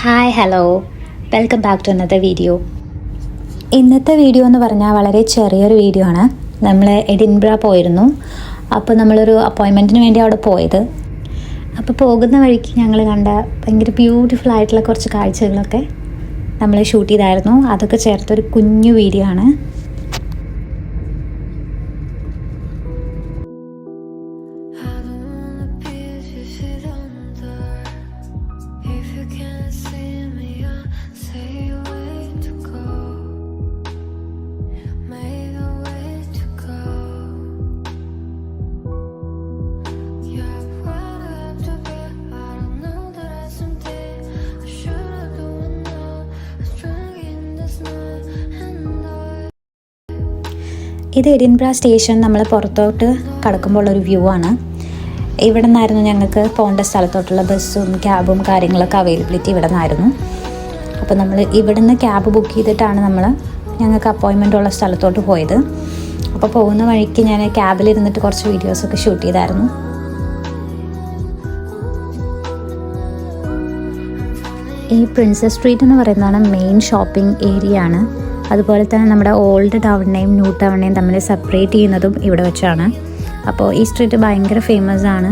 Hi hello welcome back to അന്നത്തെ video ഇന്നത്തെ video എന്ന് പറഞ്ഞാൽ വളരെ ചെറിയൊരു വീഡിയോ ആണ്. നമ്മൾ എഡിൻബ്ര പോയിരുന്നു. അപ്പോൾ നമ്മളൊരു അപ്പോയിൻമെന്റിന് വേണ്ടി അവിടെ പോയത്. അപ്പോൾ പോകുന്ന വഴിക്ക് ഞങ്ങൾ കണ്ട ഭയങ്കര ബ്യൂട്ടിഫുൾ ആയിട്ടുള്ള കുറച്ച് കാഴ്ചകളൊക്കെ നമ്മൾ ഷൂട്ട് ചെയ്തായിരുന്നു. അതൊക്കെ ചേർത്തൊരു കുഞ്ഞു വീഡിയോ ആണ്. ഇത് എഡിൻബ്ര സ്റ്റേഷൻ നമ്മൾ പുറത്തോട്ട് കടക്കുമ്പോൾ ഉള്ളൊരു വ്യൂ ആണ്. ഇവിടെ നിന്നായിരുന്നു ഞങ്ങൾക്ക് പോകേണ്ട സ്ഥലത്തോട്ടുള്ള ബസ്സും ക്യാബും കാര്യങ്ങളൊക്കെ അവൈലബിലിറ്റി ഇവിടെ നിന്നായിരുന്നു അപ്പോൾ നമ്മൾ ഇവിടുന്ന് ക്യാബ് ബുക്ക് ചെയ്തിട്ടാണ് നമ്മൾ ഞങ്ങൾക്ക് അപ്പോയിൻമെന്റ് ഉള്ള സ്ഥലത്തോട്ട് പോയത്. അപ്പോൾ പോകുന്ന വഴിക്ക് ഞാൻ ക്യാബിലിരുന്നിട്ട് കുറച്ച് വീഡിയോസൊക്കെ ഷൂട്ട് ചെയ്തായിരുന്നു. ഈ പ്രിൻസസ് സ്ട്രീറ്റ് എന്ന് പറയുന്നതാണ് മെയിൻ ഷോപ്പിംഗ് ഏരിയ ആണ്. അതുപോലെ തന്നെ നമ്മുടെ ഓൾഡ് ടൗണിനെയും ന്യൂ ടൗണിനെയും തമ്മിൽ സെപ്പറേറ്റ് ചെയ്യുന്നതും ഇവിടെ വെച്ചാണ്. അപ്പോൾ ഈ സ്ട്രീറ്റ് ഭയങ്കര ഫേമസ് ആണ്.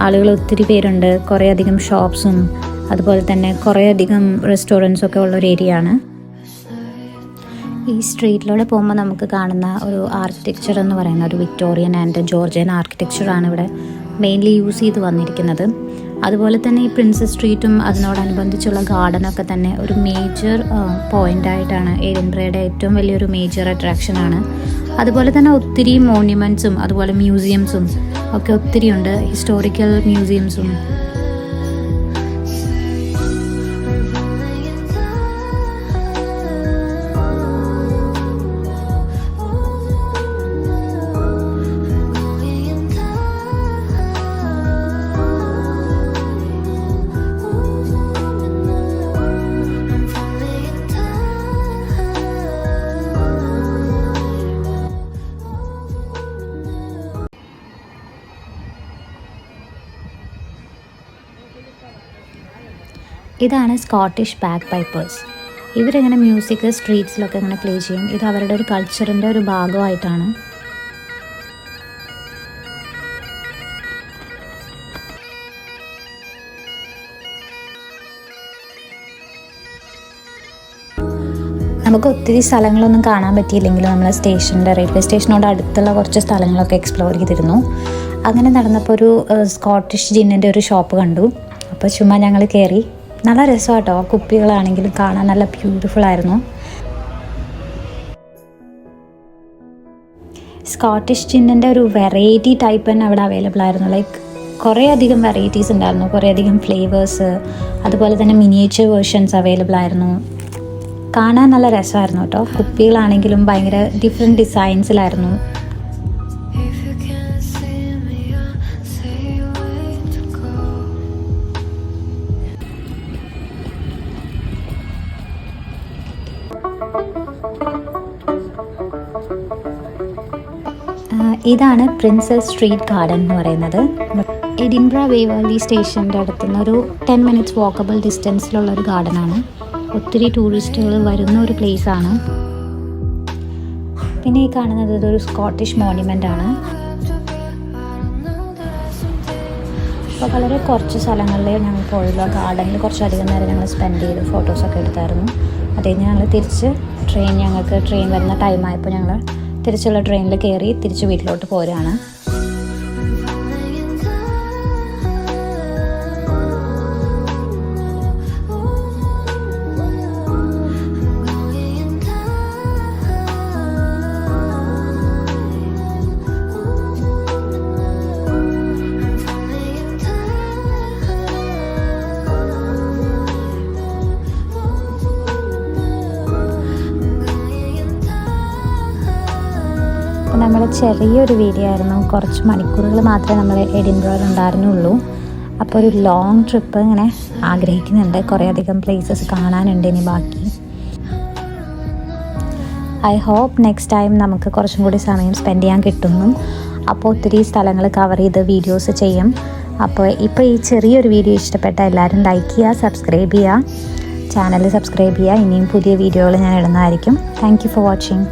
ആളുകൾ ഒത്തിരി പേരുണ്ട്. കുറേ അധികം ഷോപ്സും അതുപോലെ തന്നെ കുറേ അധികം ഒക്കെ ഉള്ള ഒരു ഏരിയ ആണ്. ഈ സ്ട്രീറ്റിലൂടെ പോകുമ്പോൾ നമുക്ക് കാണുന്ന ഒരു ആർക്കിടെക്ചർ എന്ന് പറയുന്ന ഒരു വിക്ടോറിയൻ ആൻഡ് ജോർജിയൻ ആർക്കിടെക്ചറാണ് ഇവിടെ മെയിൻലി യൂസ് ചെയ്ത് വന്നിരിക്കുന്നത്. അതുപോലെ തന്നെ ഈ പ്രിൻസസ് സ്ട്രീറ്റും അതിനോടനുബന്ധിച്ചുള്ള ഗാർഡനൊക്കെ തന്നെ ഒരു മേജർ പോയിന്റ് ആയിട്ടാണ് എഡിൻബ്രയുടെ ഏറ്റവും വലിയൊരു മേജർ അട്രാക്ഷനാണ് അതുപോലെ തന്നെ ഒത്തിരി മോണ്യുമെന്റ്സും അതുപോലെ മ്യൂസിയംസും ഒക്കെ ഒത്തിരി ഉണ്ട് ഹിസ്റ്റോറിക്കൽ മ്യൂസിയംസും ഇതാണ് സ്കോട്ടിഷ് ബാഗ് പൈപ്പേഴ്സ് ഇവരിങ്ങനെ മ്യൂസിക് സ്ട്രീറ്റ്സിലൊക്കെ ഇങ്ങനെ പ്ലേ ചെയ്യും? ഇത് അവരുടെ ഒരു കൾച്ചറിന്റെ ഒരു ഭാഗമായിട്ടാണ്. നമുക്ക് ഒത്തിരി സ്ഥലങ്ങളൊന്നും കാണാൻ പറ്റിയില്ലെങ്കിലും നമ്മൾ സ്റ്റേഷന്റെ റെയിൽവേ സ്റ്റേഷനോട് അടുത്തുള്ള കുറച്ച് സ്ഥലങ്ങളൊക്കെ എക്സ്പ്ലോർ ചെയ്തിരുന്നു. അങ്ങനെ നടന്നപ്പോൾ ഒരു സ്കോട്ടിഷ് ജിന്നിന്റെ ഒരു ഷോപ്പ് കണ്ടു. അപ്പോൾ ചുമ്മാ ഞങ്ങൾ കയറി നല്ല രസമാട്ടോ. കുപ്പികളാണെങ്കിലും കാണാൻ നല്ല ബ്യൂട്ടിഫുൾ ആയിരുന്നു. സ്കോട്ടിഷ് ജിന്നിന്റെ ഒരു വെറൈറ്റി ടൈപ്പ് തന്നെ അവിടെ അവൈലബിൾ ആയിരുന്നു. ലൈക്ക് കുറേ അധികം വെറൈറ്റീസ് ഉണ്ടായിരുന്നു. കുറേ അധികം ഫ്ലേവേഴ്സ് അതുപോലെ തന്നെ മിനിയേച്ചർ വേർഷൻസ് അവൈലബിൾ ആയിരുന്നു. കാണാൻ നല്ല രസമായിരുന്നു കേട്ടോ. കുപ്പികളാണെങ്കിലും ഭയങ്കര ഡിഫറെന്റ് ഡിസൈൻസിലായിരുന്നു ഇതാണ് പ്രിൻസസ് സ്ട്രീറ്റ് ഗാർഡൻ എന്ന് പറയുന്നത്. എഡിൻബ്ര വേവാലി സ്റ്റേഷന്റെ അടുത്തുനിന്ന് ഒരു ടെൻ മിനിറ്റ്സ് വാക്കബിൾ ഡിസ്റ്റൻസിലുള്ള ഒരു ഗാർഡനാണ്. ഒത്തിരി ടൂറിസ്റ്റുകൾ വരുന്ന ഒരു ആണ് പിന്നെ ഈ കാണുന്നത് ഇതൊരു സ്കോട്ടിഷ് മോണ്യുമെന്റ് ആണ് അപ്പോൾ വളരെ കുറച്ച് സ്ഥലങ്ങളിൽ ഞങ്ങൾ പോയുള്ള ഗാർഡനിൽ കുറച്ചധികം നേരം ഞങ്ങൾ സ്പെൻഡ് ചെയ്ത് ഫോട്ടോസൊക്കെ എടുത്തായിരുന്നു. അത് ഞങ്ങൾ തിരിച്ച് ട്രെയിൻ ഞങ്ങൾക്ക് ട്രെയിൻ വരുന്ന ടൈമായപ്പോൾ ഞങ്ങൾ തിരിച്ചുള്ള ട്രെയിനിൽ കയറി തിരിച്ച് വീട്ടിലോട്ട് പോരുകയാണ്. അപ്പോൾ നമ്മുടെ ചെറിയൊരു വീഡിയോ ആയിരുന്നു. കുറച്ച് മണിക്കൂറുകൾ മാത്രമേ നമ്മൾ എഡിൻബ്രോയിൽ ഉണ്ടായിരുന്നുള്ളൂ. അപ്പോൾ ഒരു ലോങ് ട്രിപ്പ് ഇങ്ങനെ ആഗ്രഹിക്കുന്നുണ്ട്. കുറേ അധികം പ്ലേസസ് കാണാനുണ്ട് ഇനി ബാക്കി. ഐ ഹോപ്പ് നെക്സ്റ്റ് ടൈം നമുക്ക് കുറച്ചും കൂടി സമയം സ്പെൻഡ് ചെയ്യാൻ കിട്ടുന്നു. അപ്പോൾ ഒത്തിരി സ്ഥലങ്ങൾ കവർ ചെയ്ത് വീഡിയോസ് ചെയ്യും. അപ്പോൾ ഇപ്പോൾ ഈ ചെറിയൊരു വീഡിയോ ഇഷ്ടപ്പെട്ട എല്ലാവരും ലൈക്ക് ചെയ്യുക സബ്സ്ക്രൈബ് ചെയ്യുക. ചാനൽ സബ്സ്ക്രൈബ് ചെയ്യുക. ഇനിയും പുതിയ വീഡിയോകൾ ഞാൻ ഇടുന്നതായിരിക്കും. Thank for watching